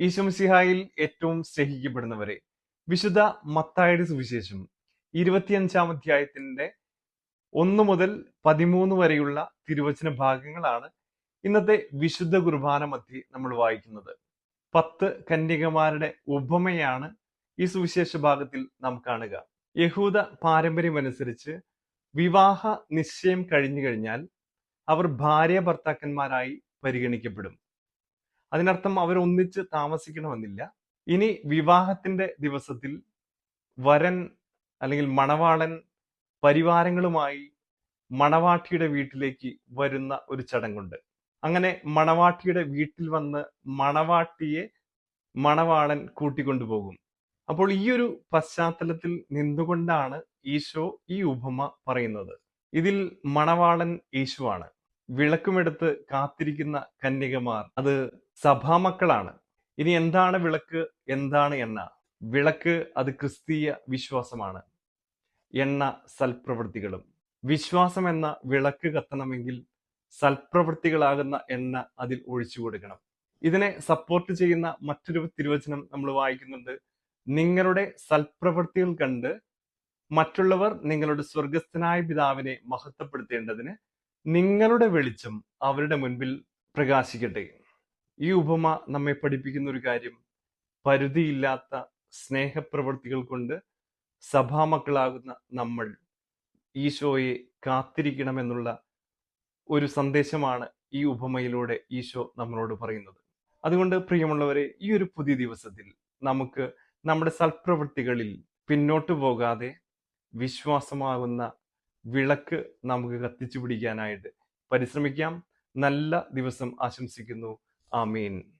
ഈശംസിഹായിൽ ഏറ്റവും സ്നേഹിക്കപ്പെടുന്നവരെ. വിശുദ്ധ മത്തായുടെ സുവിശേഷം ഇരുപത്തിയഞ്ചാം അധ്യായത്തിന്റെ ഒന്ന് മുതൽ പതിമൂന്ന് വരെയുള്ള തിരുവചന ഭാഗങ്ങളാണ് ഇന്നത്തെ വിശുദ്ധ കുർബാന മധ്യേ നമ്മൾ വായിക്കുന്നത്. പത്ത് കന്യകമാരുടെ ഉപമയാണ് ഈ സുവിശേഷ ഭാഗത്തിൽ നാം കാണുക. യഹൂദ പാരമ്പര്യമനുസരിച്ച് വിവാഹ നിശ്ചയം കഴിഞ്ഞു കഴിഞ്ഞാൽ അവർ ഭാര്യ ഭർത്താക്കന്മാരായി പരിഗണിക്കപ്പെടും. അതിനർത്ഥം അവർ ഒന്നിച്ച് താമസിക്കണമെന്നില്ല. ഇനി വിവാഹത്തിന്റെ ദിവസത്തിൽ വരൻ അല്ലെങ്കിൽ മണവാളൻ പരിവാരങ്ങളുമായി മണവാട്ടിയുടെ വീട്ടിലേക്ക് വരുന്ന ഒരു ചടങ്ങുണ്ട്. അങ്ങനെ മണവാട്ടിയുടെ വീട്ടിൽ വന്ന് മണവാട്ടിയെ മണവാളൻ കൂട്ടിക്കൊണ്ടുപോകും. അപ്പോൾ ഈ ഒരു പശ്ചാത്തലത്തിൽ നിന്നുകൊണ്ടാണ് ഈശോ ഈ ഉപമ പറയുന്നത്. ഇതിൽ മണവാളൻ യേശുവാണ്. വിളക്കുമെടുത്ത് കാത്തിരിക്കുന്ന കന്യകമാർ. അത് സഭാമക്കളാണ്. ഇനി എന്താണ് വിളക്ക്? എന്താണ് എണ്ണ? വിളക്ക് അത് ക്രിസ്തീയ വിശ്വാസമാണ്. എണ്ണ സൽപ്രവൃത്തികളും. വിശ്വാസം എന്ന വിളക്ക് കത്തണമെങ്കിൽ സൽപ്രവൃത്തികളാകുന്ന എണ്ണ അതിൽ ഒഴിച്ചു കൊടുക്കണം. ഇതിനെ സപ്പോർട്ട് ചെയ്യുന്ന മറ്റൊരു തിരുവചനം നമ്മൾ വായിക്കുന്നുണ്ട്. നിങ്ങളുടെ സൽപ്രവൃത്തികൾ കണ്ട് മറ്റുള്ളവർ നിങ്ങളുടെ സ്വർഗസ്ഥനായ പിതാവിനെ മഹത്വപ്പെടുത്തേണ്ടതിന് നിങ്ങളുടെ വെളിച്ചം അവരുടെ മുൻപിൽ പ്രകാശിക്കട്ടെ. ഈ ഉപമ നമ്മെ പഠിപ്പിക്കുന്ന ഒരു കാര്യം പരിധിയില്ലാത്ത സ്നേഹപ്രവൃത്തികൾ കൊണ്ട് സഭാമക്കളാകുന്ന നമ്മൾ ഈശോയെ കാത്തിരിക്കണമെന്നുള്ള ഒരു സന്ദേശമാണ് ഈ ഉപമയിലൂടെ ഈശോ നമ്മളോട് പറയുന്നത്. അതുകൊണ്ട് പ്രിയമുള്ളവരെ ഈ ഒരു പുതിയ ദിവസത്തിൽ നമുക്ക് നമ്മുടെ സൽപ്രവൃത്തികളിൽ പിന്നോട്ടു പോകാതെ വിശ്വാസമാകുന്ന വിളക്ക് നമുക്ക് കത്തിച്ചു പിടിക്കാനായിട്ട്. പരിശ്രമിക്കാം. നല്ല ദിവസം ആശംസിക്കുന്നു. ആമീൻ.